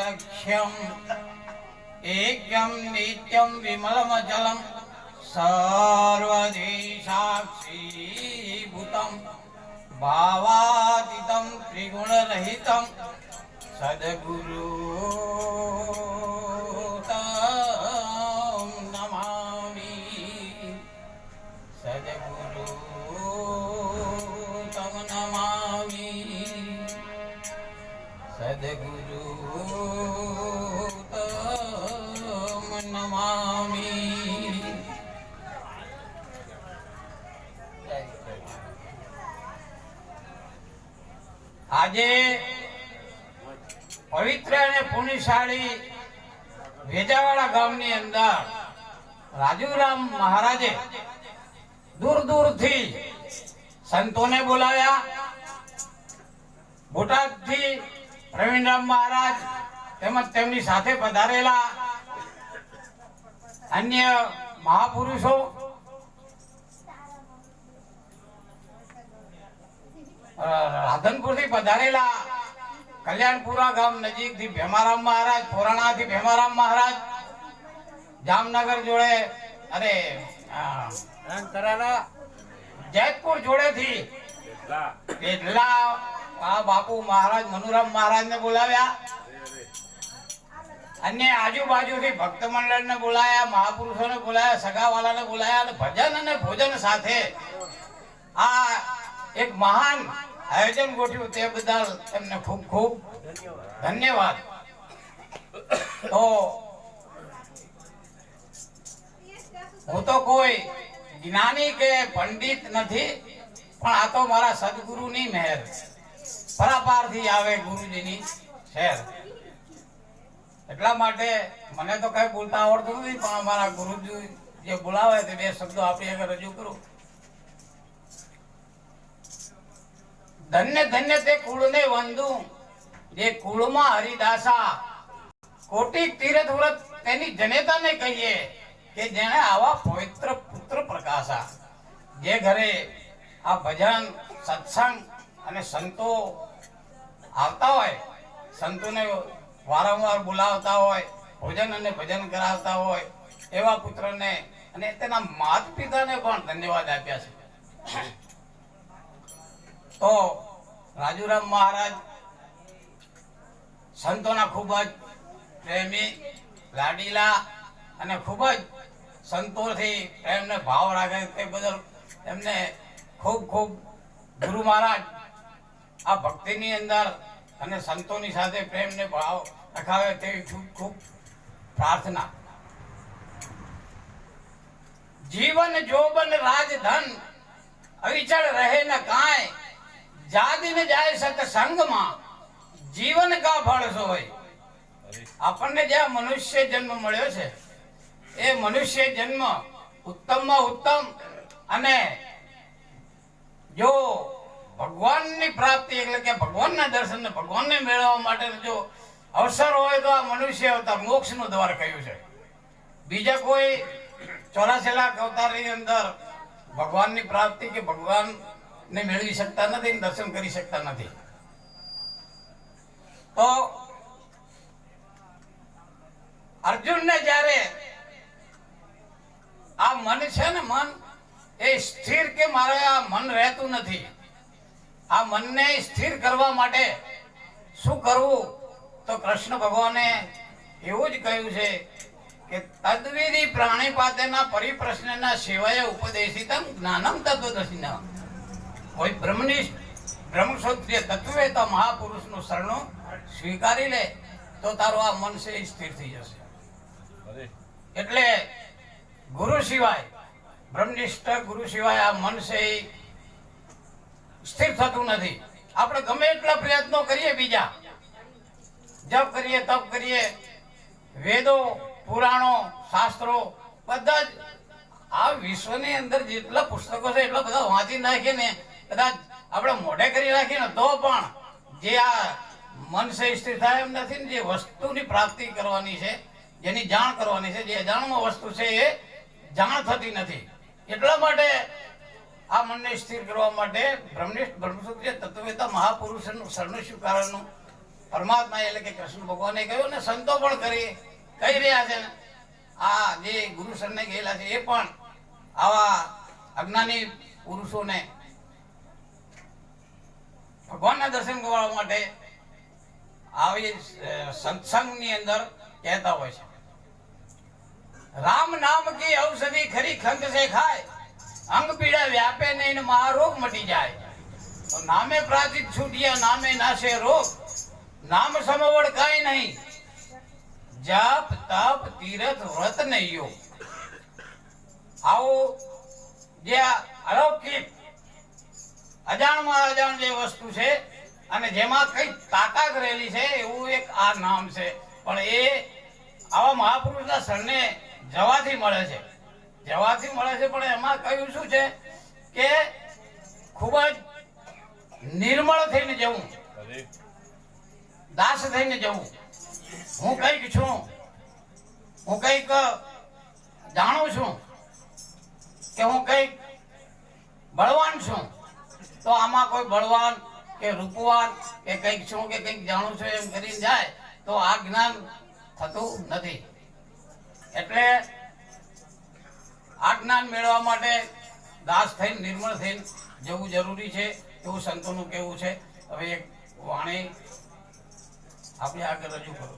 લક્ષ્યમ એકમ નિત્યમ વિમલમ જલમ સર્વદેશાક્ષીભૂતમ ભાવાતીતમ ત્રિગુણરહિતમ સદગુરુ સદગુરુ તમ નમામિ સદગુરુ આજે પવિત્ર અને પુણ્યશાળી ભેજાવાડા ગામની અંદર રાજુરામ મહારાજે દૂર દૂરથી સંતોને બોલાવ્યા. બોટાદથી પ્રવીણરામ મહારાજ તેમજ તેમની સાથે પધારેલા અન્ય મહાપુરુષો અ, રાધનપુરથી પધારેલા કલ્યાણપુરા ગામ નજીકથી ભેમારામ મહારાજ પુરાણાથી ભેમારામ મહારાજ જામનગર જોડે અરે જયપુર જોડે જોડેથી એટલા આ બાપુ મહારાજ મનુરામ મહારાજને બોલાવ્યા. અન્ય આજુબાજુથી ભક્ત મંડળને બોલાયા મહાપુરુષોને બોલાયા સગાવાલાને બોલાયા અને ભજન અને ભોજન સાથે આ એક મહાન આયોજન ગોઠવ્યું તે બદલ તમને ખૂબ ખૂબ ધન્યવાદ. તો હું તો કોઈ જ્ઞાની કે પંડિત નથી, પણ આ તો મારા સદગુરુની મહેર પરાપારથી આવે ગુરુજીની શહેર. એટલા માટે મને તો કઈ બોલતા આવડતું નથી, પણ અમારા ગુરુજી જે બોલાવે તે બે શબ્દો આપણી આગળ રજૂ કરું. ધન્ય ધન્ય તે કુળને વંદું, જે કુળમાં હરિદાસા. કોટી તીરથ વ્રત તેની જનેતાને કહીએ કે જેણે આવા પવિત્ર પુત્ર પ્રકાશા. જે ઘરે આ ભજન, સત્સંગ અને સંતો આવતા હોય, સંતોને વારંવાર બોલાવતા હોય, ભોજન અને ભજન કરાવતા હોય, એવા પુત્રને અને તેના માત પિતાને પણ ધન્યવાદ આપ્યા છે. તો રાજુરામ મહારાજ સંતોના ખૂબ જ પ્રેમી, લાડીલા અને ખૂબ જ સંતોથી એમને ભાવ રાખે તે બદલ એમને ખૂબ ખૂબ ગુરુ મહારાજ આ ભક્તિની અંદર અને સંતોની સાથે પ્રેમને ભાવ રખાવે તેવી ખૂબ ખૂબ પ્રાર્થના. જીવન જોબન રાજધન, અવિચળ રહે ન કાંઈ. જાદીને જાય સત્સંગમાં જીવન કા ફળ હોય આપણને જે મનુષ્ય જન્મ મળ્યો છે, એ મનુષ્ય જન્મ ઉત્તમમાં ઉત્તમ અને જો ભગવાનની પ્રાપ્તિ એટલે કે ભગવાનના દર્શન ભગવાનને મેળવવા માટે જો અવસર હોય તો આ મનુષ્ય અવતાર મોક્ષનું દ્વાર કહ્યું છે. બીજા કોઈ ચોરાસી લાખ અવતારની અંદર ભગવાનની પ્રાપ્તિ કે ભગવાનને મેળવી શકતા નથી ને દર્શન કરી શકતા નથી. તો અર્જુનને જ્યારે આ મન છે ને મન, એ સ્થિર કે મારે આ મન રહેતું નથી? આ મનને સ્થિર કરવા માટે શું કરવું? તો કૃષ્ણ ભગવાને એવું જ કહ્યું છે કે તદ્વિધિ પ્રાણી પાતેના પરિપ્રશ્નના સેવાય ઉપદેશિતમ જ્ઞાનમ તત્વદર્શિના કોઈ બ્રહ્મનિષ્ઠ બ્રહ્મક્ષત્રિય તત્વેતા મહાપુરુષનું શરણું સ્વીકારી લે તો તારું આ મન છે એ સ્થિર થઈ જશે. એટલે ગુરુ સિવાય બ્રહ્મનિષ્ઠ ગુરુ સિવાય આ મન છે એ સ્થિર થતું નથી. આપણે ગમે એટલા પ્રયત્નો કરીએ બીજા. જપ કરીએ તપ કરીએ વેદો પુરાણો શાસ્ત્રો બધા જ આ વિશ્વની અંદર જેટલા પુસ્તકો છે એટલા બધા વાંચી નાખીએ ને કદાચ આપણે મોઢે કરી રાખીએ ને તો પણ જે આ મન સ્થિર થાય એમ નથી ને જે વસ્તુની પ્રાપ્તિ કરવાની છે, જેની જાણ કરવાની છે, જે અજાણમાં વસ્તુ છે એ જાણ થતી નથી. એટલા માટે આ મનને સ્થિર કરવા માટે બ્રહ્મનિષ્ઠ બ્રહ્મસૂત્ર તત્વવેતા મહાપુરુષનું શરણ સ્વીકારવાનું પરમાત્મા એટલે કે કૃષ્ણ ભગવાને કહ્યું ને સંતો પણ કરી કહી રહ્યા છે આ જે ગુરુ શરણે ગયેલા છે એ પણ આવા અજ્ઞાની પુરુષોને દર્શન કરવા માટે આવી સત્સંગની અંદર કહેતા હોય છે. રામ નામ કી ઔષધિ ખરી ખંડ સે ખાય, અંગ પીડા વ્યાપે નહીં મહારોગ મટી જાય. નામે પ્રાચિત છૂટિયા, નામે નાશે રોગ, નામ સમવડ કાંઈ નહીં. જપ, તપ, તીરથ, વ્રત નહીં યોગ. આવો જે અલૌકિક અજાણમાં અજાણ જે વસ્તુ છે અને જેમાં કઈ તાકાત રહેલી છે એવું એક આ નામ છે. પણ એ આવા મહાપુરુષના શરણે જવાથી મળે છે. જવાથી મળે છે પણ એમાં કહ્યું શું છે કે ખૂબ જ નિર્મળ થઈને જવું. દાસ થઈને જવું. હું કંઈક છું. હું કંઈક જાણું છું કે હું કંઈક બળવાન છું. તો આમાં કોઈ બળવાન કે રૂપવાન કે કંઈક છું કે કંઈક જાણું છું એમ કરીને જાય, તો આ જ્ઞાન થતું નથી. એટલે આ જ્ઞાન મેળવવા માટે દાસ થઈને, નિર્મળ થઈને જવું જરૂરી છે, એવું સંતોનું કહેવું છે. હવે એક વાણી આપણે આગળ રજૂ કરો.